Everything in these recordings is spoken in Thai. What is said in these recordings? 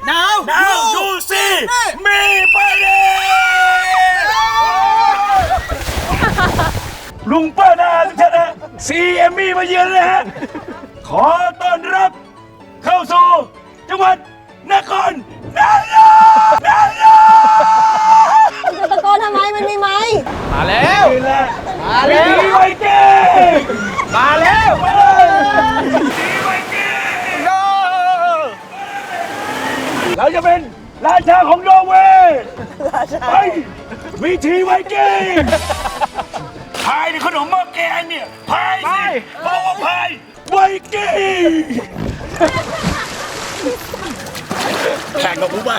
Now Now you see me fighting ลุงป้านาทุกท่านนะซีเอ็มมี่มาเยือนนะฮะ ขอต้อนรับเข้าสู่จังหวัดนครนายกนายกจะตะโกนทำไมมันมีไหมค์มาแล้วนี่แหละมาแล้ววิธีไวเก่งมาแล้ว มาเลยวิธีไวเก่ง เราจะเป็นราชาของนอร์เวย์ไปวิธีไวเก่งพายในขนมหม้อแกงเนี่ยพายสิบอกว่าพายไวเก่งแข่งกับกูป่ะ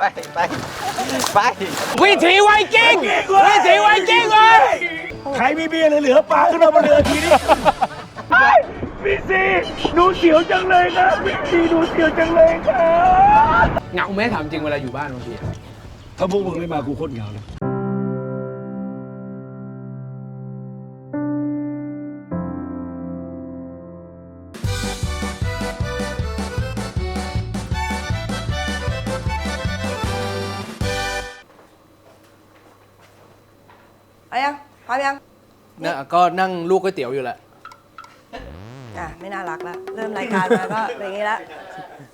ไปไปไปวิถีไวกิ้งวิถีไวกิ้งเลยใครมีเบียร์เหลือๆปลาขึ้นมาบนเรือทีนี้ไอ้ พี่ซีหนูเสียวจังเลยนะพี่ซีหนูเสียวจังเลยครับเหงาไหมถามจริงเวลาอยู่บ้านบางทีถ้าพวกมึงไม่มากูโคตรเหงาเลยเอายังพร้อมยังเนี่ยก็นั่งลูกก๋วยเตี๋ยวอยู่แหละ อะไม่น่ารักแล้วเริ่มรายการมาก็เป็นอย่างนี้แล้ว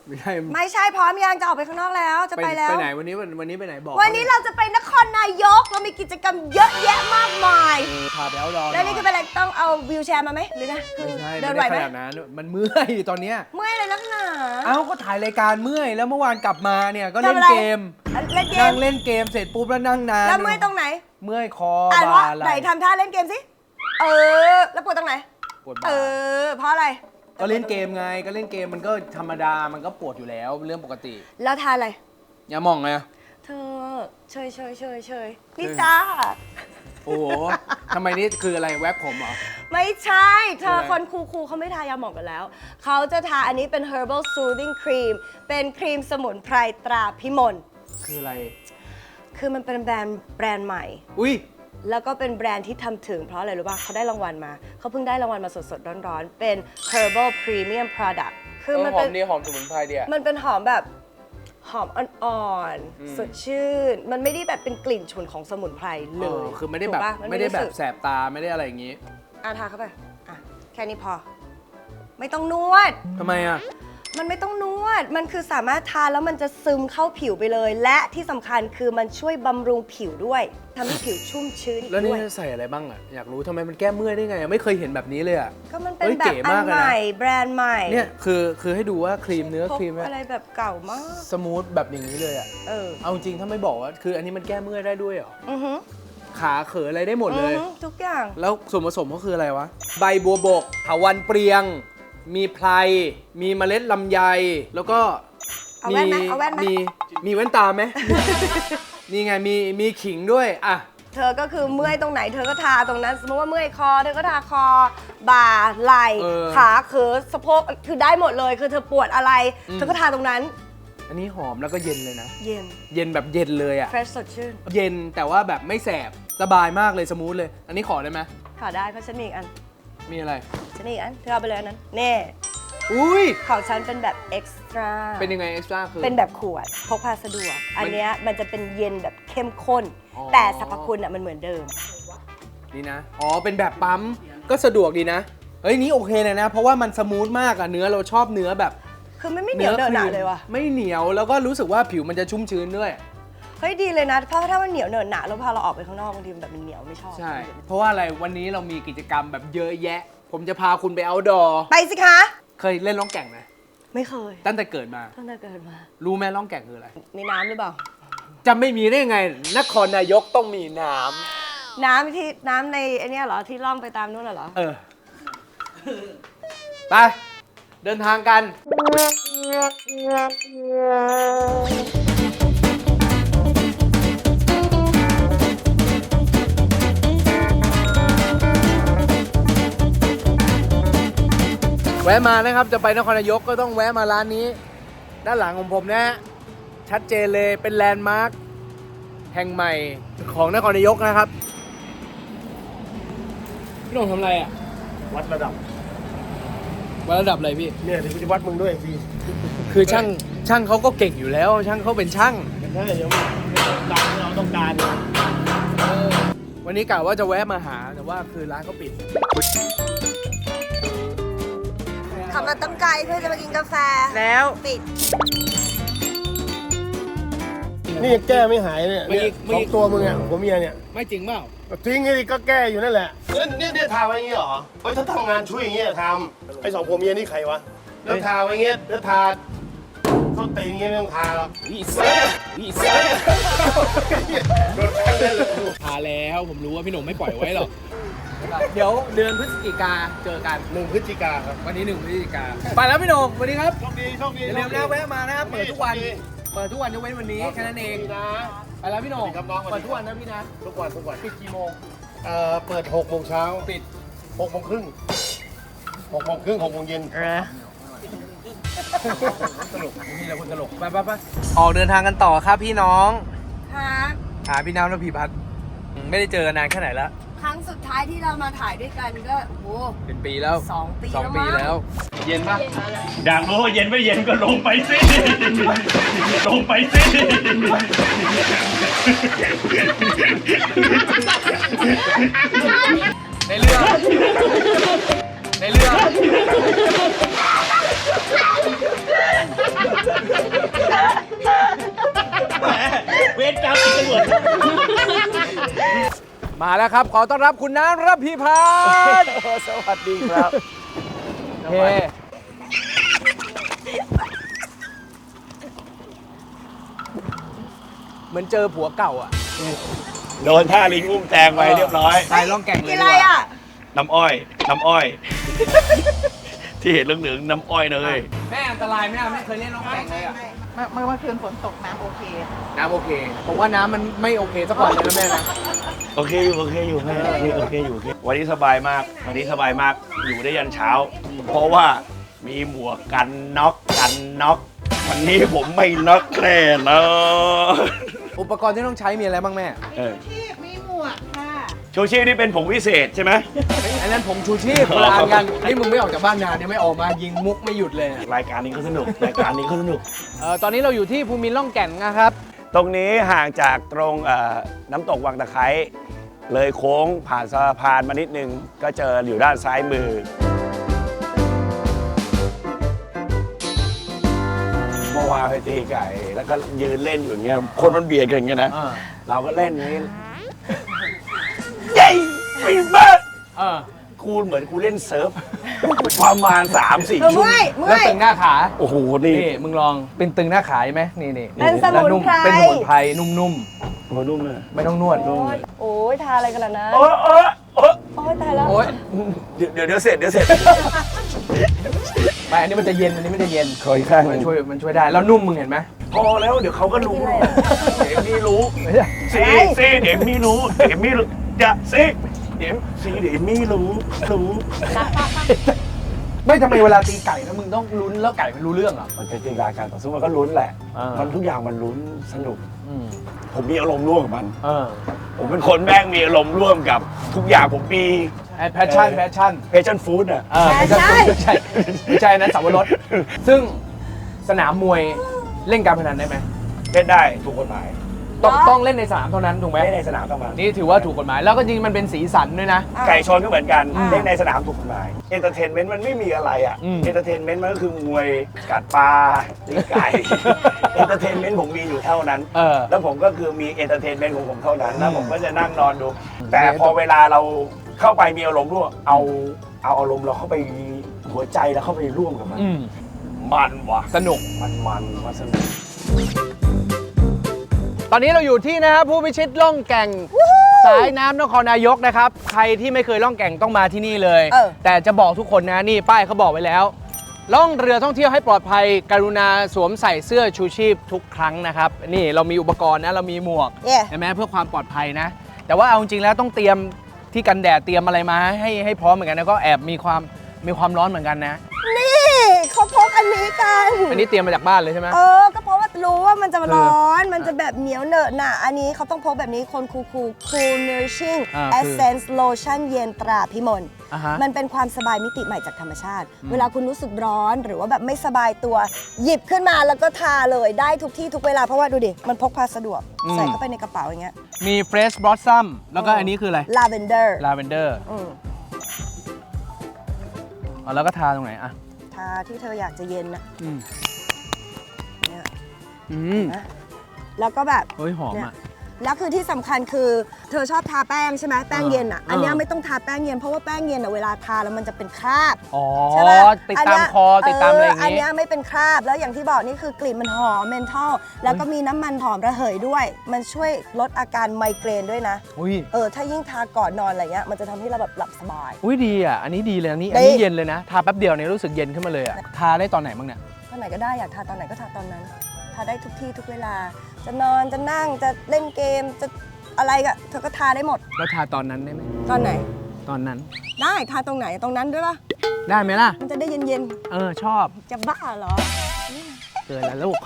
ไม่ใช่ไม่ใช่พร้อมยังจะออกไปข้างนอกแล้วจะไปไปแล้ว ไปไหนวันนี้วันวันนี้ไปไหนบอกวันนี้เราจะไปนครนายกเรามีกิจกรรมเยอะแยะมากมายพาไปเอาดอแล้วนี่คือเป็นอะไรต้องเอาวิวแชร์มาไหมหรือไงคือไม่ใช่เดิไม่นไหวได้ไหขมนาดนั้นมันเมื่อยตอนเนี้ยเมื่อยเลยนักหนาเอ้าก็ถ่ายรายการเมื่อยแล้วเมื่อวานกลับมาเนี่ยก็เล่นทำอะไรเกมเล่นเกนั่มงเล่นเกมเสร็จปุ๊บแล้วนั่งนานแล้วเมื่อยตรงไหนเมื่อยคออ่านว่าบ่าไหไหนล่ทำท่าเล่นเกมสิเออแล้วปวดตรงไหน ปวดเอบ่าอเพราะอะไร ก็เล่นเกมไงก็เล่นเกมมันก็ธรรมดามันก็ปวดอยู่แล้วเรื่องปกติแล้วทานอะไร อย่ามองไงเธอเชยเชยเชยเชยนี่จ้า โอ้โหทำไมนี่คืออะไรแว็บผมเหรอ ไม่ใช่ เธอคืออะไรคนคูคูลๆเขาไม่ทายาหมองกันแล้ว เขาจะทาอันนี้เป็น herbal soothing cream เป็นครีมสมุนไพรตราพิมล คืออะไร คือมันเป็นแบรนด์แบรนด์ใหม่ อุ้ย แล้วก็เป็นแบรนด์ที่ทำถึงเพราะอะไรรู้ป่ะเขาได้รางวัลมา เขาเพิ่งได้รางวัลมาสดๆ ร้อนๆ เป็น herbal premium product คือมันหอเป็นมดีหอมสมุนไพรดีอะ มันเป็นหอมแบบหอมอ่อนอืม ๆ สดชื่น มันไม่ได้แบบเป็นกลิ่นฉุนของสมุนไพรเลเอยอคือไม่ได้แบบถูกปะนไม่ได้แบบรู้สึกแสบตาไม่ได้อะไรอย่างงี้อะทาเข้าไป อะ แค่นี้พอ ไม่ต้องนวด ทำไมอะ มันไม่ต้องนวด มันคือสามารถทาแล้วมันจะซึมเข้าผิวไปเลย และที่สำคัญคือมันช่วยบำรุงผิวด้วยทำให้ผิวชุ่มชื้นอีกแล้วนี่ด้วย ใส่อะไรบ้างอะอยากรู้ทำไมมันแก้เมื่อยได้ไงอะไม่เคยเห็นแบบนี้เลยอะก็มันเป็นเฮ้ยแบบเก๋อัมานกเลยนะ ใหม่ แบรนด์ใหม่เนี่ยคือคือให้ดูว่าครีมเนื้อพกครีมเนี่ยอะไรแบบเก่ามาก สมูทแบบอย่างนี้เลยอะเออ เอาจริงถ้าไม่บอกว่าคืออันนี้มันแก้เมื่อยได้ด้วยเหรอ อือหือขาเขออะไรได้หมดอืเลอย หือทุกอย่าง แล้วส่วนผสมก็คืออะไรวะ ใบบัวบกเถาวันเปรียง มีไพรมีเมล็ดลำไย แล้วก็เอาแว่นไหมเอาแว่นไหม มีมีแว่นตาไหม นี่ไงมีมีขิงด้วยอะ เธอก็คือเมื่อยตรงไหนเธอก็ทาตรงนั้น สมมติว่าเมื่อยคอ เธอก็ทาคอ บ่าไหล่เออขาเขือสะโพกคือได้หมดเลย คือเธอปวดอะไร อืม เธอก็ทาตรงนั้น อันนี้หอมแล้วก็เย็นเลยนะ เย็น เย็นแบบเย็นเลยอะ fresh สดชื่นเย็นแต่ว่าแบบไม่แสบสบายมากเลยสมูทเลย อันนี้ขอได้ไหมขอได้เพราะฉันมีอีกอัน มีอะไร ฉันมีอีกอันเธอเอาไปเลยอันนั้นเน่อุ้ยของฉันเป็นแบบ extra เป็นยังไงเอ็กซ์ตร้าคือ เป็นแบบขวดพกพาสะดวกอันมันเนี้ยมันจะเป็นเย็นแบบเข้มข้น อ๋อ แต่สรรพคุณอะมันเหมือนเดิมดีนะ อ๋อ เป็นแบบปั๊ม ก็สะดวกดีนะเฮ้ยนี่โอเคเลยนะ เพราะว่ามันสมูทมากอะเนื้อเราชอบเนื้อแบบคือมันไม่เหนียวเดินหนาเลยว่ะ ไม่เหนียวแล้วก็รู้สึกว่าผิวมันจะชุ่มชื้นด้วย เฮ้ยดีเลยนะ เพราะถ้ามันเหนียวเนินหนาแล้วพอเราออกไปข้างนอกบางทีมันแบบมันเหนียวไม่ชอบ ใช่ เพราะว่าอะไรวันนี้เรามีกิจกรรมแบบเยอะแยะ ผมจะพาคุณไปเอาดอไปสิคะ เคยเล่นล่องแก่งไหมไม่เคย ตั้งแต่เกิดมา ตั้งแต่เกิดมา รู้ไหมล่องแก่งคืออะไร มีน้ำหรือเปล่า จะไม่มีได้ไง นครนายกต้องมีน้น้ำที่น้ำในไอเนี้ยเหรอที่ล่องไปตามนู่นน่ะเหรอำเออ ไป เดินทางกัน แวะมานะครับจะไปนครนายกก็ต้องแวะมาร้านนี้ ด้านหลังของผมนะฮะชัดเจนเลยเป็นแลนด์มาร์คแห่งใหม่ของนครนายกนะครับพี่หนุ่มทำอะไรอะวัดระดับวัดระดับอะไรพี่เนี่ยเดี๋ยวกูจะวัดมึงด้วยพี่คือช่างช่างเขาก็เก่งอยู่แล้ว ช่างเขาเป็นช่างใช่เดี๋ยวดังเราต้องการวันนี้กะว่าจะแวะมาหาแต่ว่าคือร้านเขาปิด ขับมาตั้งไกลเพื่อจะมากินกาแฟแล้วปิด นี่ยังแก้ไม่หายเนี่ยไม่เนี่ยไม่ของตัวมึงอะผมเมียเนี่ยไม่จริงเปล่าทิ้งไอ้ก็แก้อยู่นั่นแหละเนี่ยเนี่ยทาไว้อย่างงี้เหรอเฮ้ยถ้าทำงานช่วยอย่างเงี้ยทำไอ้สองผัวเมียนี่ใครวะแล้วทาไว้อย่างเงี้ยแล้วทาส้นตีนอย่างเงี้ยไม่ต้องทาหรอกอีเซ่อีเซ่โดนแทงได้เลยหาแล้วผมรู้ว่าพี่หนุ่มไม่ปล่อยไว้หรอก เดี๋ยวเดือนพฤศจิกาเจอกัน หนึ่งพฤศจิกาครับวันนี้หนึ่งพฤศจิกาไปแล้วพี่หนุ่มสวัสดีครับโชคดีโชคดีอย่าลืมนะแวะมานะครับเปิดทุกวัน เปิดทุกวันยกเว้นวันนี้แค่นั้นเอง นะไปแล้วพี่หนุ่มครับน้องเปิดทุกวันนะพี่นะทุกวันทุกวันปิดกี่โมงเอ่อเปิดหกโมงเช้าปิดหกโมงครึ่งหกโมงครึ่งหกโมงเย็นตลกนี่แหละคนตลกไปไปไปออกเดินทางกันต่อครับพี่น้องครับหาพี่น้ำและพี่พัดไม่ได้เจอกันนานแค่ไหนแล้ว ครั้งสุดท้ายที่เรามาถ่ายด้วยกันก็โอ้เป็นปีแล้วสองปีสองแล้วปีมั้ง แล้ว เย็นปะอยากรู้ว่าเย็นไม่เย็นก็ลงไปสิ ลงไปสิ ในเรือในเรือเวทกรรมอีกตำรวจ มาแล้วครับ ขอต้อนรับคุณน้ำรับพีพัฒน์สวัสดีครับเฮ้เหมือนเจอผัวเก่าอะโดนท่าลิงอุ้มแตงไปเรียบร้อยไปล่องแก่งเลยกินดีอะไรกว่าอะน้ำอ้อย น้ำอ้อย ที่เห็นเหลืองๆน้ำอ้อยเลยแม่อันตรายไหมอะไม่เคยเล่นล่องแก่งเลยอะเมื่อเมื่อเมื่อคืนฝนตกน้ำโอเค น้ำโอเค ผมว่าน้ำมันไม่โอเคสักวันเลยนะแม่นะโอเคอยู่โอเคอยู่แม่โอเคโอเคอยู่โอเควันนี้สบายมาก วันนี้สบายมากอยู่ได้ยันเช้า เพราะว่ามีหมวกกันน็อกกันน็อกวันนี้ผมไม่น็อกแน่นอนอุปกรณ์ที่ต้องใช้มีอะไรบ้างแม่ เออที่มีหมวกค่ะ ชูชีพนี่เป็นผงวิเศษใช่ไหม อันนั้นผมชูชีพคนละอันกันนี่มึงไม่ออกจากบ้านนานเนี่ยไม่ออกมายิงมุกไม่หยุดเลยอะรายการนี้ก็สนุก รายการนี้ก็สนุก เอ่อตอนนี้เราอยู่ที่ภูมินล่องแก่นนะครับ ตรงนี้ห่างจากตรงเอ่อน้ำตกวังตะไคร้เลยโค้งผ่านสะพานมานิดนึง ก็เจออยู่ด้านซ้ายมือ เมื่อวานไปตีไก่ แล้วก็ยืนเล่นอยู่อย่างเงี้ยคนมันเบียดกันอย่างเงี้ยนะ อ่า เราก็เล่นอย่างนี้เย้ไม่บ้าเออกูเหมือนกูเล่นเซิร์ฟ ประมาณ3-4เออชั่วโมเมื่อยงเมื่แล้วอย ตึงหน้าขา โอ้โห นี่นี่มึงลองเป็นตึงหน้าขาใช่ไหมนี่นี่เป็นสมุนไพร เป็นสมุนไพรนุ่มโอ้นุ่มเลย ๆ ไม่ต้องนวด โอ้ยทาอะไรกันล่ะนะโอ้โอ้โอ้โอ้ยตายแล้ว โอ๊ยเดี๋ยวเดี๋ยวเดี๋ยวเสร็จเดี๋ยวเสร็จ ไม่อันนี้มันจะเย็นอันนี้มันจะเย็นขออีกข้างหมันึ่นงช่วยมันช่วยได้แล้วนุ่มมึงเห็นไหมพอแล้วเดี๋ยวเขาก็รู้ไม่เป็นไรอะเดี๋ยวมีรู้ ไม่ใช่ซีซีเดี๋ยวมีรู้เดี๋ยวมีรู้จะซี เดี๋ยวซีเดี๋ยวมีรู้รู้ไม่ทำไมเวลาตีไก่แล้วมึงต้องลุ้นแล้วไก่มันรู้เรื่องเหรอ มันเป็นกีฬาการต่อสู้มันก็ลุ้นแหละ อ่ามั มันทุกอย่างมันลุ้นสนุก อืมผมมีอารมณ์ร่วมกับมัน เออผมเป็นคนแม่งมีอารมณ์ร่วมกับ ทุกอย่างผมมีไอ้แพชชั่นแพชชั่น เพชั่นฟู้ดอะ เออไม่ใช่ไม่ใช่ไม่ใช่นะสับปะรดซึ่งสนามมวยเล่นการพนันได้ไหมเล่นได้ถูกกฎหมาย ต้องต้องเล่นในสนามเท่านั้นถูกไหมเล่นในสนามเท่านั้นนี่ถือว่าถูกกฎหมายแล้วก็จริงมันเป็นสีสันด้วยนะ ไก่ชนก็เหมือนกันอ่า เล่นในสนามถูกกฎหมายเอนเตอร์เทนเมนต์มันไม่มีอะไรอะอืม เอนเตอร์เทนเมนต์มันก็คือมวยกัดปลาตีไก่เอนเตอร์เทนเมนต์ผมมีอยู่เท่านั้น เออ แล้วผมก็คือมีเอนเตอร์เทนเมนต์ของผมเท่านั้นแล้วอืมผมก็จะนั่งนอนดู แต่พอเวลาเราเข้าไปมีอารมณ์ร่วมเอาเอาอารมณ์เราเข้าไปหัวใจแล้วเข้าไปร่วมกับมัน อืมมันว่ะ สนุก มันมันมันสนุก ตอนนี้เราอยู่ที่นะครับผู้พิชิตล่องแก่งสายน้ำนครนายกนะครับ ใครที่ไม่เคยล่องแก่งต้องมาที่นี่เลย เออ แต่จะบอกทุกคนนะนี่ป้ายเขาบอกไว้แล้ว ล่องเรือท่องเที่ยวให้ปลอดภัย กรุณาสวมใส่เสื้อชูชีพทุกครั้งนะครับ นี่เรามีอุปกรณ์นะเรามีหมวก เย่ ใช่ไหมเพื่อความปลอดภัยนะ แต่ว่าเอาจริงๆแล้วต้องเตรียมที่กันแดดเตรียมอะไรมาให้ให้พร้อมเหมือนกันนะก็แอบมีความมีความร้อนเหมือนกันนะ นี่เขาพกอันนี้กัน อันนี้เตรียมมาจากบ้านเลยใช่ไหม เออก็เพ ราะว่ารู้ว่ามันจะร้อน มันจะแบบเหนียวเหนอะหนะอันนี้เขาต้องพกแบบนี้คนคูคู cool nourishing อ่าคือ essence lotion เย็นตราพิมล อ่าฮะ มันเป็นความสบายมิติใหม่จากธรรมชาติ เวลาคุณรู้สึกร้อนหรือว่าแบบไม่สบายตัว หยิบขึ้นมาแล้วก็ทาเลยได้ทุกที่ทุกเวลา เพราะว่าดูดิ มันพกพาสะดวก อืม ใส่เข้าไปในกระเป๋าอย่างเงี้ยมี fresh blossom แล้วก็อันนี้คืออะไรลาเวนเดอร์ lavender อ๋อแล้วก็ทาตรงไหนอะทาที่เธออยากจะเย็นนะอืมเนี่ย อืมนะแล้วก็แบบเฮ้ยหอมเนี่ยอะ แล้วคือที่สำคัญคือเธอชอบทาแป้งใช่ไหมแป้งเย็นอะอ่าอันเนี้ยไม่ต้องทาแป้งเย็นเพราะว่าแป้งเย็นอะเวลาทาแล้วมันจะเป็นคราบอ๋อใช่ปะติดตามคอติดตามอะไรอย่างอันงี้เนี้ยไม่เป็นคราบแล้วอย่างที่บอกนี่คือกลิ่นมันหอมเมนทอลแล้วก็มีน้ำมันหอมระเหยด้วย มันช่วยลดอาการไมเกรนด้วยนะ อุ้ยเออถ้ายิ่งทาก่อนนอนอะไรเงี้ยมันจะทำให้เราแบบหลับสบาย อุ้ยดีอะ อันนี้ดีเลยอันนี้ดีอันนี้เย็นเลยนะ ทาแป๊บเดียวเนี่ยรู้สึกเย็นขึ้นมาเลยอะ ทาได้ตอนไหนบ้างเนี่ย ตอนไหนก็ได้อยากทาตอนไหนก็ทาตอนนั้น ทาได้ทุกที่ทุกเวลา จะนอนจะนั่งจะเล่นเกมจะอะไรก็เธอก็ทาได้หมด แล้วทาตอนนั้นได้ไหมตอนไหน ตอนนั้น ได้ทาตรงไหนตรงนั้นด้วยปะได้ไหมล่ะ มันจะได้เย็นเออชอบๆ จะบ้าเหรอเขินแล้วลูก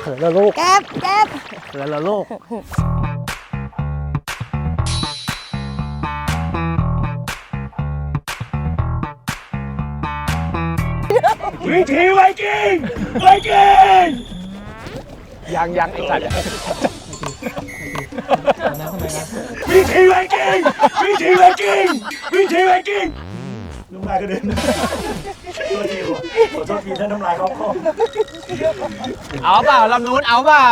เขินแล้วลูกแก๊บแก๊บเขินแล้วลูกวิธีไวกิ้งไวกิ้ง ยังยังไอ้สัตว์วิธีไวกิ้งวิธีไวกิ้งวิธีไวกิ้งน้ำลายกระเด็นขอโทษทีขอโทษทีถ้าน้ำลายเขาคอเอาเปล่าลำนู้นเอาเปล่า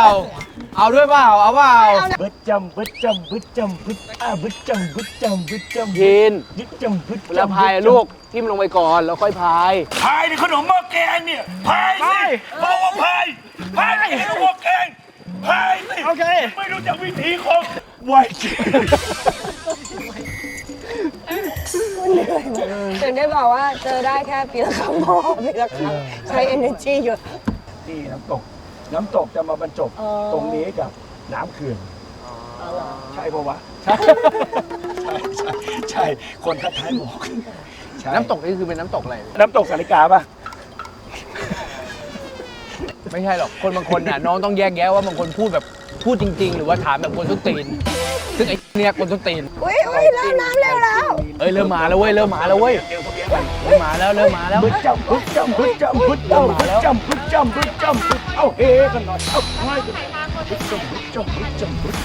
เอาด้วยเปล่า เอาเปล่าบึดจำบึดจำบึดจำบึดอ่าบึดจำบึดจำบึดจำกินบึดจำบึดจำแล้วพายลูกทิ่มลงไปก่อนแล้วค่อยพายพายในขนมหม้อแกงเนี่ยพายสิบอกว่าพายพายในขนมหม้อแกงพายสิโอเคไม่รู้จักวิธีของไวกิ้งถึงได้บอกว่าเจอได้แค่ปีละครั้งพอปีละครั้งใช้ energy เยอะนี่น้ำตก น้ำตกจะมาบรรจบอ๋อ ตรงนี้กับน้ำเขื่อนใช่ปะวะใช่ใช่ใช่คนคัดท้ายบอกใช่น้ำตกนี่คือเป็นน้ำตกอะไร น้ำตกสาริกาปะไม่ใช่หรอก คนบางคนน่ะ น้องต้องแยกแยะว่าบางคนพูดแบบพูดจริง ๆ หรือว่าถามแบบคนทุกตีน ซึ่งไอ้เนี่ยคนทุกตีน อุ้ยอุ้ยเริ่มน้ำเร็วแล้ว เอ้ยเริ่มมาแล้วเว้ยเริ่มมาแล้วเว้ย เดี๋ยวพวกนี้เริ่ม มาแล้วเริ่มมาแล้ว บึดจำบึดจำบึดจำบึดจำบึดจำบึดจำบึดจำบึดเอาเฮกันหน่อยเอาไม้กันบึดจำบึดจำบึดจำบึด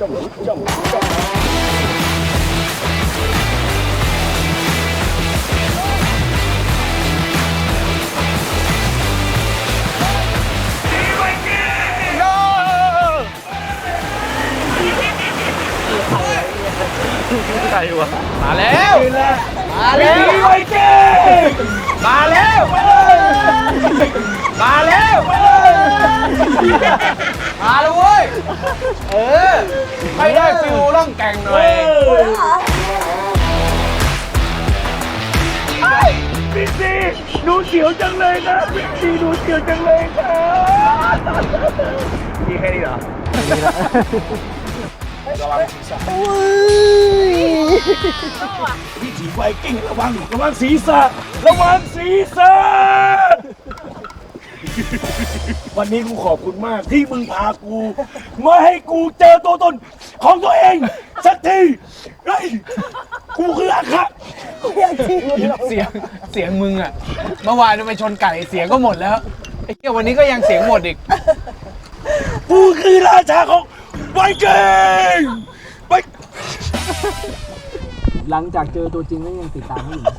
จำบึดจำบึดจำ ใครวะมาแล้วนี่แหละมาแล้ววิธีไวกิ้งมาแล้วมาแล้วมาแล้วเว้ยเออให้ได้ฟิลร่องแก่งหน่อยพี่ซีหนูเสียวจังเลยนะพี่ซีหนูเสียวจังเลยครับมีแค่นี้เหรอ ระวังศีรษะวิถีไวกิ้งระวังระวังศีรษะระวังศีรษะวันนี้กูขอบคุณมากที่มึงพากูมาให้กูเจอตัวตนของตัวเอง สักทีเฮ้ยกูคืออาคะเสียงเสียงมึงอะเมื่อวานไปชนไก่เสียงก็หมดแล้วไอ้เหี้ยวันนี้ก็ยังเสียงหมดอีก กูคือราชาของ ไวกิ้งไปหลังจากเจอตัวจริงก็ยังติดตามไม่อยู่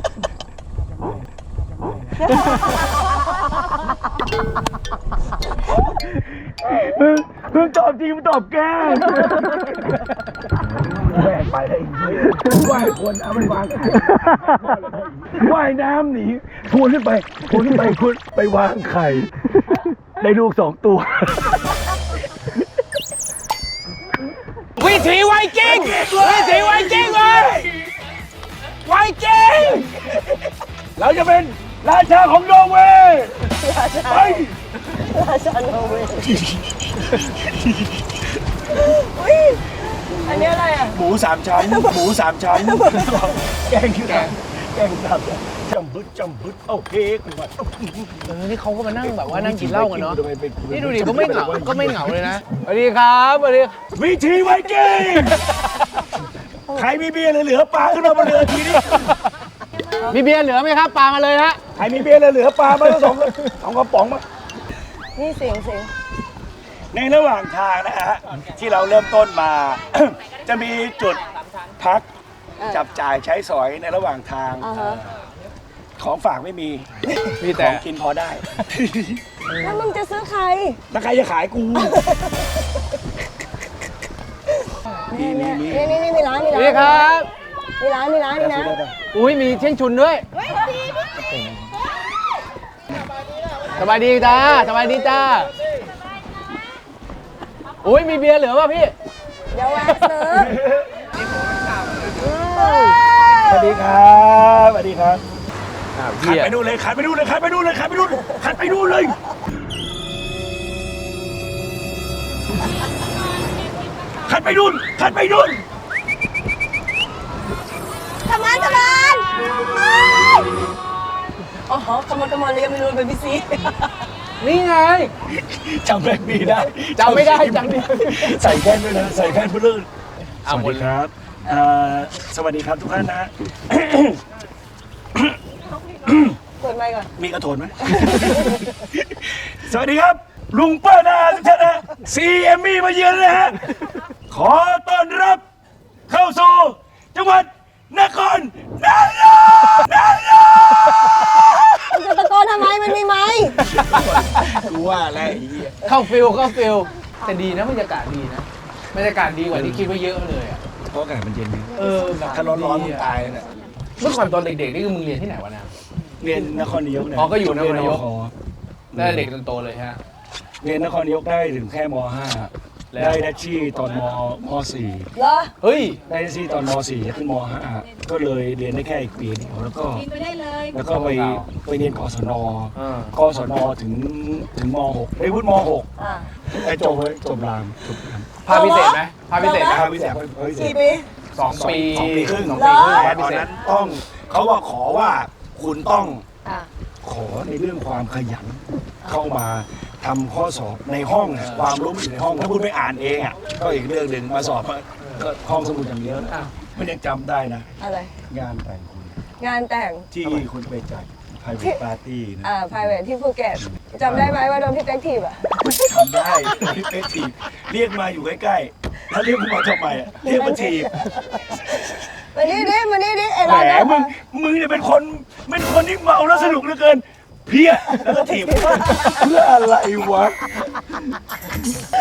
มึงมึงตอบจริงมึงตอบแกล้งแม่งไปได้อีกเยอะว่ายคนเอามันวางไข่ว่ายน้ำหนีทวนขึ้นไปทวนขึ้นไปคุณไปวางไข่ ได้ลูกสองตัว วิถีไวกิ้งวิถีไวกิ้งเลยไวกิ้งเราจะเป็นราชาของนอร์เวย์ไปราชาโนเวย์อุ้ยอันนี้อะไรอะ หมูสามชั้นหมูสามชั้นแกงคือแกง แกงสามชั้นจำบึดจำบึดเอาเค้กมาเออนี่เขาก็มานั่งแบบว่านั่งกินเหล้ากันเนาะ นี่ดูดิก็ไม่เหงา ก็ไม่เหงาเลยนะ สวัสดีครับสวัสดีวิธีไวกิ้งใครมีเบียร์เหลือๆปลาขึ้นมาบนเรือทีนี้ มีเบียร์เหลือไหมครับปามาเลยฮะ ใครมีเบียร์เหลือๆปลามาสองสองกระป๋องมา นี่เสียงเสียงในระหว่างทางนะฮะที่เราเริ่มต้นมา จะมีจุดพัก จับจ่ายใช้สอยในระหว่างทาง อ่าฮะ ของฝากไม่มีมีขแต่องกินพอได้ แล้วมึงจะซื้อใครแล้วใครจะขายกูมีมีมีนี่นี่นี่มีร้านมีร้านนี่ครับมีร้านมีร้านนี่นะอุ้ยมีเชียงชุนด้วยสบายดีจ้าสบายดีจ้าอุ้ยมีเบียร์เหลือป่ะพี่เดี๋ยวแวะซื้อสวัสดี ครับสวัสดีครับอ้าวขัเฮีดยไปดูเลยขัดไปดูเลยขัดไปดูเลยขัดไปดูเลย ขัดไปดูเลยขัดไปดูนขัดไปดูนทำงานทำงานอ๋อขโมยขโมยเลยยังไม่รู้เป็นพี่ซีนี่ไง จำแม่มีได้จำไม่ได้จำไม่ได้ ใส่แค่นด้วยนะใส่แค่นเพื่อลื่นเอาสหมวัดสเลยดีครับเอ่อ สวัสดีครับทุกท่านนะเปิดไมค์ก่อนมีกระโถนไหม สวัสดีครับ ลุงป้านาทุกท่านนะซีเอ็มมีมาเยือนนะฮะ ขอต้อนรับเข้าสู่จังหวัดนครนายกนายกมึงจะตะโกนทำไมมันมีไมค์กูว่าแล้วไอ้เหี้ยเข้าฟิลเข้าฟิลแต่ดีนะบรรยากาศดีนะบรรยากาศดีกว่าที่คิดไว้เยอะเลยอะเพ ราะอากาศมันเย็นดีเออแบบถ้าร้อนๆมึดีงอะตายนะเมื่อก่อนตอนเด็กๆนี่คือมึงเรียนที่ไหนวะนะ เรียนนครนายกเนี่ยอ๋อก็อยู่นครนายกเรีได้เด็กจนโตเลยฮะ เรียนนครนายกได้ถึงแค่ม แล้ว .5 ได้ดัชชี่ตอนมม .4 เหรอเฮ้ย ได้ดัชชี่ตอนม .4 ขึ้นม .5 ก็เลยเรียนได้แค่อีกปีเดียวแล้วก็กินไปได้เลยแล้วก็ไปไปเรียนกศนอ่า กศนถึงถึงม .6 ได้วุฒิมอ่า .6 ไอ้จบเลยจบรามจบรามพาพิเศษไหมพาพิเศษไหมภาควิเศษภาควิเศกี่ษปี สองปี สองปีครึ่งสองเหรปีอครึ่งตอนนั้นต้องเขาว่าขอว่าคุณต้องอ่าขอในเรื่องความขยันเข้ามา ทำข้อสอบในห้องอะความรู้มันอยู่ในห้องถ้าคุณไม่อ่านเองอะก็อีกเรื่องหนึ่งมาสอบก็ห้องสมุดอย่างเดียวนะอ้าวมันยังจำได้นะ อะไร งานแต่งคุณงานแต่ง ที่คุณไปจัด private party นะอ่า private ที่ภูเก็ตจำได้ไหมว่าโดนพี่แท็กทีบอะ ทำได้ที่เฟสทีฟเรียกมาอยู่ใกล้ๆแล้วเรียกมาทำไมอะเรียกมาทีบมานี่ดิมานี่ดิไอ้แหมเรามึงมึงเนี่ยเป็นคนเป็นคนที่เมาแล้วสนุกเหลือเกิน เพี้ยแล้วก็ถีบเพื่ออะไรวะ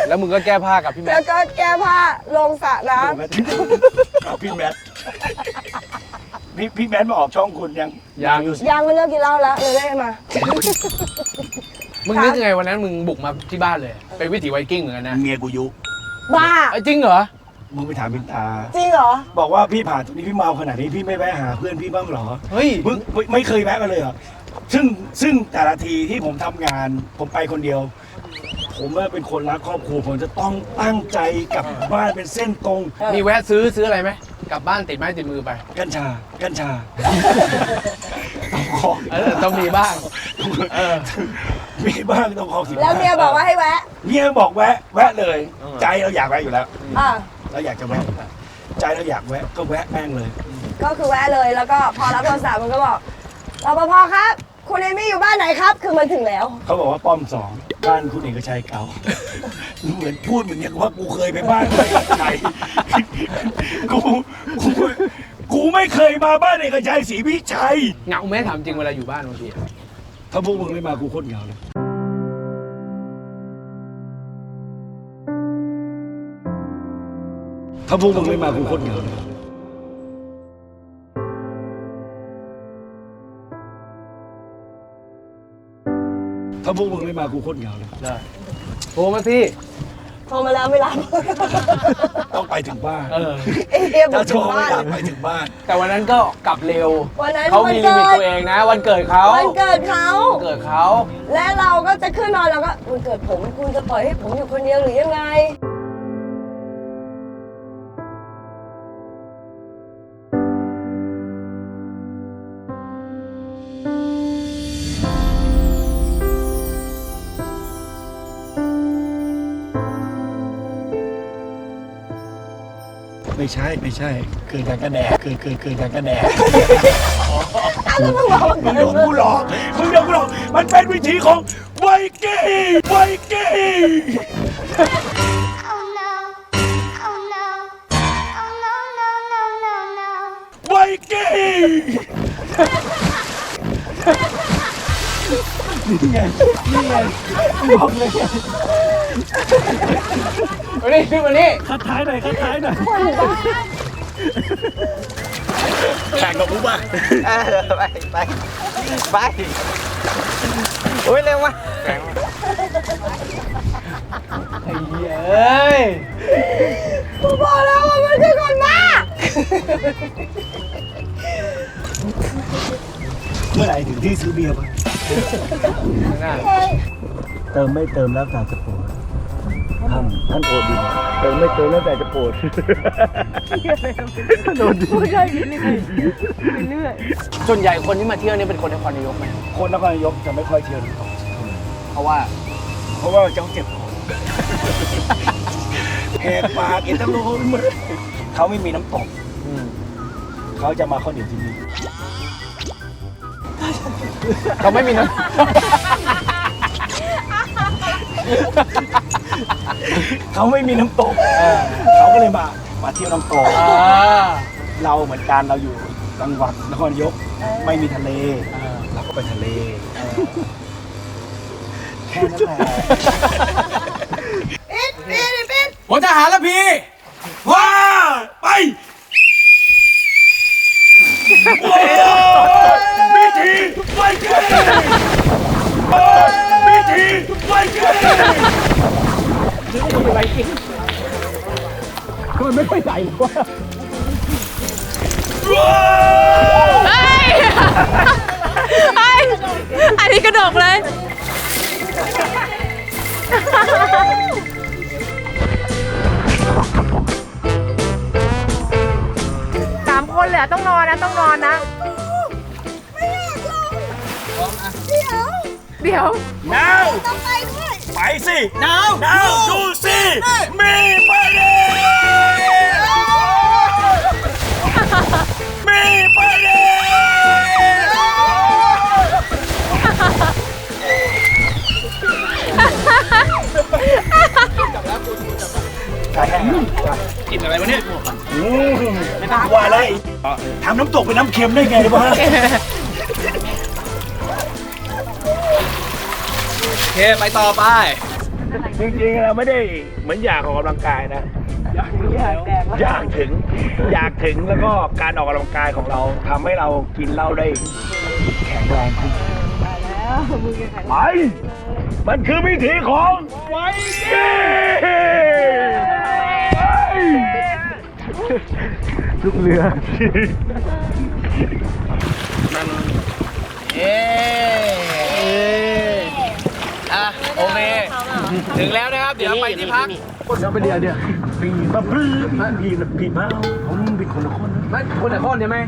แล้วมึงก็แก้ผ้ากับพี่แม็แล้กวก็แก้ผ้าลงสระน้เอาพี่แมทพี่พี่แมทมาออกช่องคุณยังยังอยู่ำยังไม่เลิกกินเหล้าแล้วเลยได้มา มึงนึกยังไงวันนั้นมึงบุกมาที่บ้านเลย เป็นวิถีไวกิ้งเหมือนกันนะเมียกูยุบ้า เอ้ยจริงเหรอ มึงไปถามพินตา จริงเหรอ บอกว่าพี่ผ่านตรงนี้พี่เมาขนาดนี้พี่ไม่แวะหาเพื่อนพี่บ้างเหรอเฮ้ย มึงไม่ไม่เคยแวะกันเลยเหรอ ซึ่งซึ่งแต่ละทีที่ผมทำงาน ผมไปคนเดียว ผมว่าเป็นคนรักครอบครัวผมจะต้องตั้งใจกลับบ้านเป็นเส้นตรง มีแวะซื้อซื้ออะไรไหมกลับบ้านติดไม้ติดมือไปกัญชา กัญชาต้องขอเออต้องมีบ้าง เออ มีบ้างต้องขอสิบแล้วเมียบอกว่าให้แวะเมียบอกแวะ แวะเลยเออใจเราอยากแวะอยู่แล้ว อ่าเราอยากจะแวะอยู่แล้วใจเราอยากแวะก็แวะแม่งเลย ก็คือแวะเลยแล้วก็พอรับโทรศัพท์มันก็บอกรปภครับ คุณเอมี่อยู่บ้านไหนครับ คือมันถึงแล้ว เขาบอกว่าป้อมสองบ้านคุณเอกชัยเก่า เหมือนพูดเหมือนอย่างว่ากูเคยไปบ้านคุณเอกชัยกูกูกูไม่เคยมาบ้านเอกชัยศรีวิชัยเหงาไหมถามจริงเวลาอยู่บ้านบางทีอะถ้าพวกมึงไม่มากูโคตรเหงาเลยถ้าพวกมึงไม่มากูโคตรเหงาเลย ถ้าพวกมึงไม่มากูโคตรเหงาเลยได้โทรมาที่โทรมาแล้วไม่รับต้องไปถึงบ้านเออไอ้เฮียบุถ้ากโทถึรงไม่บ้านรับไปถึงบ้าน แต่วันนั้นก็กลับเร็ว วันนั้นเขาวันมีลิเกิมิตดตัวเองนะ วันเกิดเขาวันเกิดเขา วันเกิดเขา และเราก็จะขึ้นนอนแล้วก็วันเกิดผมคุณจะปล่อยให้ผมอยู่คนเดียวหรือยังไง ไม่ใช่ไม่ใช่ เกิดจากกระแดกเกิดเกิดเกิดจากกระแดกมึงโดนกูหลอกมึงโดนกูหลอกมันเป็นวิธีของไวกิ้งไวกิ้ง Oh no. Oh no. Oh no, no, no, no, no. ไวกิ้ง นี่ไง นี่ไงบอกเลยมานี่ขึ้นมานี่คัดท้ายหน่อยคัดท้ายหน่อยแข่งกับกูป่ะเออไปไปไปโอ้ยเร็วมาไอ้เหี้ยเอ้ยกูบอกแล้วว่ามันคือคนบ้า เมื่อไหร่ถึงที่ซื้อเบียร์ป่ะน่าเติมไม่เติมแล้วแต่จะปวดท่านท่านโอดีเติมไม่เติมแล้วแต่จะปวดท่านโอดีส่วนใหญ่คนที่มาเที่ยวนี่เป็นคนนครนายกไหมคนนครนายกจะไม่ค่อยเที่ยวน้ำตกเพราะว่า เพราะว่าเจ้าเจ็บคอแหกปากเอ็นตะโลนมาเขาไม่มีน้ำตกอืมเขาจะมาข้าวเหนียวที่นี่ เขาไม่มีนะเขาไม่มีน้ำตกเขาก็เลยมา มาเที่ยวน้ำตกอ่าเราเหมือนกันเราอยู่จังหวัดนครนายกไม่มีทะเลเราก็ไปทะเลแค่นั้นแหละพลทหารละพี่ว้าไปวิธี วิธีไวกิ้งไวกิ้งทำไม่ค่อยใส่กวะเฮ้ไอ้อันนี้กระดกเลย สามคนเหลือต้องนอนนะ ต้องนอนนะ เดี๋ยวนาวไปสินาวนาวดูสิมีไปเลยมีไปเลยกินอะไรวะเนี่ยไม่ต้องว่าอะไรทำน้ำตกเป็นน้ำเค็มได้ไงวะ เค ไปต่อไป จริงๆเราไม่ได้เหมือนอยากออกกำลังกายนะอยากอยากถึง อยากถึงแล้วก็การออกกำลังกายของเราทำให้เรากินเหล้าได้แข็งแรงขึ้นไป มันคือวิธีของไวกิ้งไปลูกเรือเย้อะ โอเค ถึงแล้วนะครับ เดี๋ยวไปที่พัก คนเราไปเดียวเดียวปีมาพลื้มพีนะพีมาผมเป็นคนละคนนะไม่คนนครใช่ไหม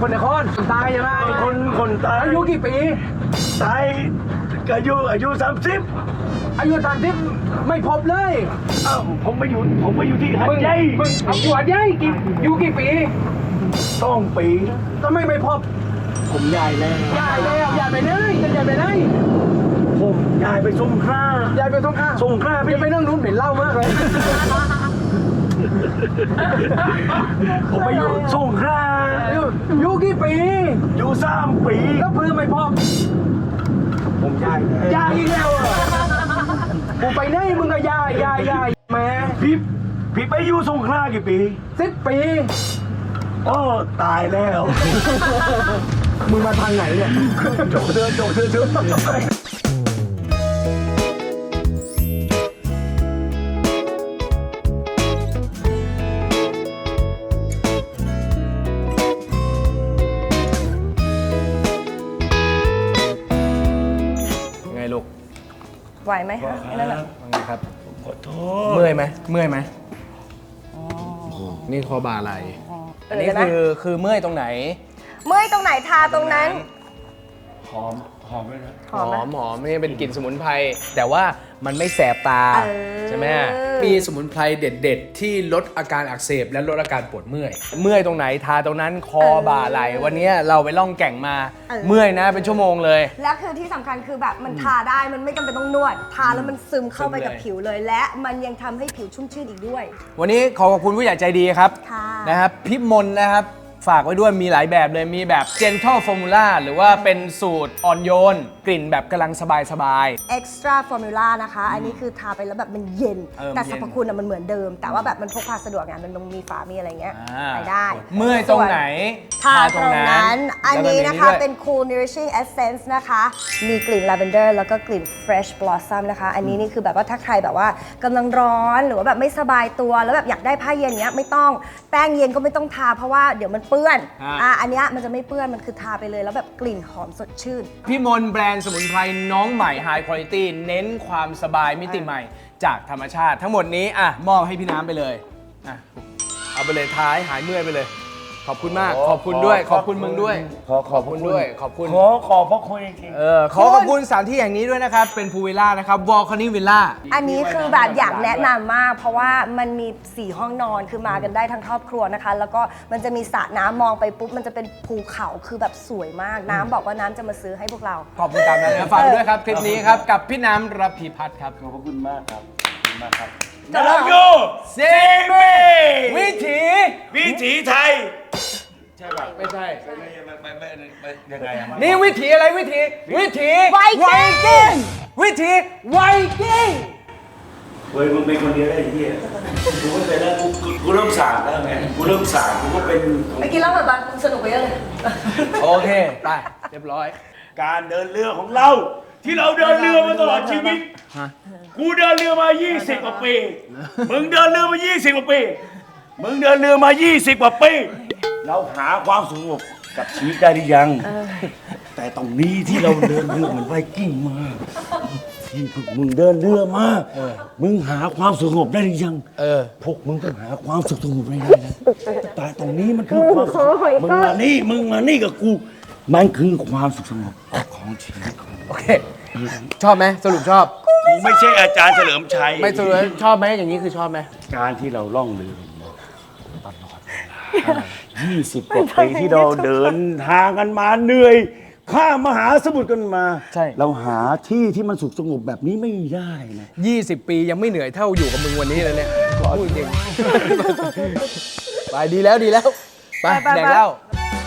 คนนครตายใช่ไหมคนคนตายอายุกี่ปีตายอายุอายุสามสิบอายุสามสิบไม่พบเลยอ้าวผมไปอยู่ผมไปอยู่ที่หัดมึงใหญ่มึงเอาอยู่หัดใหญ่กี่อยู่กี่ปีต้องปีทำไมไม่พบผมย้ายแล้วย้ายแล้วย้ายไปไหนจะย้ายไปไหนผม ย้ายไปสงขลาย้ายไปสงขลาสงขลาไปพี่ไปนั่งนู้นเหม็นเหล้ามากเลย ผมไปอยู่สงขลาอยู่อยู่กี่ปี อยู่สามปีแล้วเพื่อนไม่พบผมย้ายแล้วย้ายอีกแล้วอะกูไปไหนมึงก็ย้ายย้ายย้ายแหม่พี่พี่ไปอยู่สงขลากี่ปีสิบปีโอ้ตายแล้ว มึงมาทางไหนเนี่ยโจเดินโจเดินโจเไหวไหมคะไอ้นั่นน่ะไงครับ ขอโทษเมื่อยไหมเมื่อยไหมนี่คอบ่าไหลอันนี้คือคือเมื่อยตรงไหน เมื่อยตรงไหนทาตรงนั้น หอม หอมด้วยนะหอมหอมนี่เป็นกลิ่นสมุนไพรแต่ว่ามันไม่แสบตา เออ ใช่ไหมเออมีสมุนไพรเด็ด ๆ ที่ลดอาการอักเสบและลดอาการปวดเมื่อย เมื่อยตรงไหนทาตรงนั้นคอบ่าไหลวันนี้เราไปล่องแก่งมา เออ เมื่อยนะเป็นชั่วโมงเลย และคือที่สำคัญคือแบบมันทาได้มันไม่จำเป็นต้องนวด ทาแล้วมันซึมเข้าไปกับซึมเลย ผิวเลย และมันยังทำให้ผิวชุ่มชื่นอีกด้วย วันนี้ขอขอบคุณผู้ใหญ่ใจดีครับค่ะ นะครับพี่มนนะครับ ฝากไว้ด้วยมีหลายแบบเลยมีแบบ Gentle Formula หรือว่าเป็นสูตรอ่อนโยน กลิ่นแบบกำลังสบายสบาย extra formula นะคะ อันนี้คือทาไปแล้วแบบมันเย็น เออมันแต่เย็สรนรพคุณอะมันเหมือนเดิม แต่ว่าแบบมันพกพาสะดวกไงมันมีฝา มีอะไรเงี้ยอ่าไปได้เมื่อยตรงไหนทาตรงนั้นอันนี้นะคะแล้วก็มีเป็น cool nourishing essence นะคะ มีกลิ่น lavender แล้วก็กลิ่น fresh blossom นะคะ อันนี้นี่คือแบบว่าถ้าใครแบบว่ากำลังร้อนหรือว่าแบบไม่สบายตัว แล้วแบบอยากได้ผ้าเย็นเนี้ยไม่ต้องแป้งเย็นก็ไม่ต้องทาเพราะว่าเดี๋ยวมันเปื้อนอ่า อ่าอันเนี้ยมันจะไม่เปื้อนมันคือทาไปเลย แล้วแบบกลิ่นหอมสดชื่น พี่มนแบรนด์สมุนไพรน้องใหม่ High Quality เน้นความสบายมิติใหม่จากธรรมชาติ ทั้งหมดนี้อะมอบให้พี่น้ำไปเลยอะเอาไปเลยท้ายหายเมื่อยไปเลย ขอบคุณมาก ขอบคุณด้วย ขอบคุณมึงด้วย ขอขอบคุณด้วย ขอบคุณ ขอขอบพระคุณจริงเออ ขอขอบคุณสถานที่แห่งนี้ด้วยนะครับ เป็นพูวิลล่านะครับ วอลคอนี่วิลล่า อันนี้คือแบบอยากแนะนำมาก เพราะว่ามันมี 4 ห้องนอนคือมากันได้ทั้งครอบครัวนะคะ แล้วก็มันจะมีสระน้ำมองไปปุ๊บ มันจะเป็นภูเขาคือแบบสวยมาก น้ำบอกว่าน้ำจะมาซื้อให้พวกเรา ขอบคุณตามนั้นนะฝากด้วยครับ คลิปนี้ครับ กับพี่น้ำระพีพัฒน์ครับๆขอบพระคุณมากครับขอบคุณมากครับจบ นาแล้วรักโยเซเมวิถีวิถีไทยไม่ใช่ไม่ไม่ไม่ไม่ไม่ยังไงอะนี่วิถีอะไรวิถีวิถีไวกิ้งวิถีไวกิ้งเฮ้ยมึงเป็นคนเดียวได้ไอ้เหี้ยกูไม่เป็นแล้วกูกูกูเริ่มสางแล้วไงกูเริ่มสางกูก็เป็นไปกินแล้วแบบบ้านสนุกไปเยอะเลย โอเค ไป เรียบร้อย การเดินเรือของเรา ที่เราเดินเรือมาตลอดชีวิต กูเดินเรือมา 20 กว่าปี มึงเดินเรือมา 20 กว่าปี มึงเดินเรือมา 20 กว่าปี เราหาความสงบกับชีวิตได้หรือยัง แต่ตรงนี้ที่เราเดินเรือเหมือนไวกิ้งมาที่พวกมึงเดินเรือมา มึงหาความสงบได้หรือยังเออพวกมึงต้องหาความสุขสงบให้ได้นะ แต่ตรงนี้มันคือความสุขมึงมานี่ มึงมานี่กับกู มันคือความสุขสงบของชีวิตของ โอเค ชอบไหมสรุปชอบกูไม่ใช่อาจารย์เฉลิมชัยไม่สรุปชอบไหมอย่างนี้คือชอบไหมการที่เราล่องเรือตลอดยี่สิบกว่าปีที่เราเดินทางกันมาเหนื่อย ข้ามมหาสมุทรกันมา ใช่ เราหาที่ที่มันสุขสงบแบบนี้ไม่ได้นะ 20 ปียังไม่เหนื่อยเท่าอยู่กับมึงวันนี้เลยเนี่ยพูดจริง ไปดีแล้วดีแล้ว ไปไปไป แดกเหล้าไป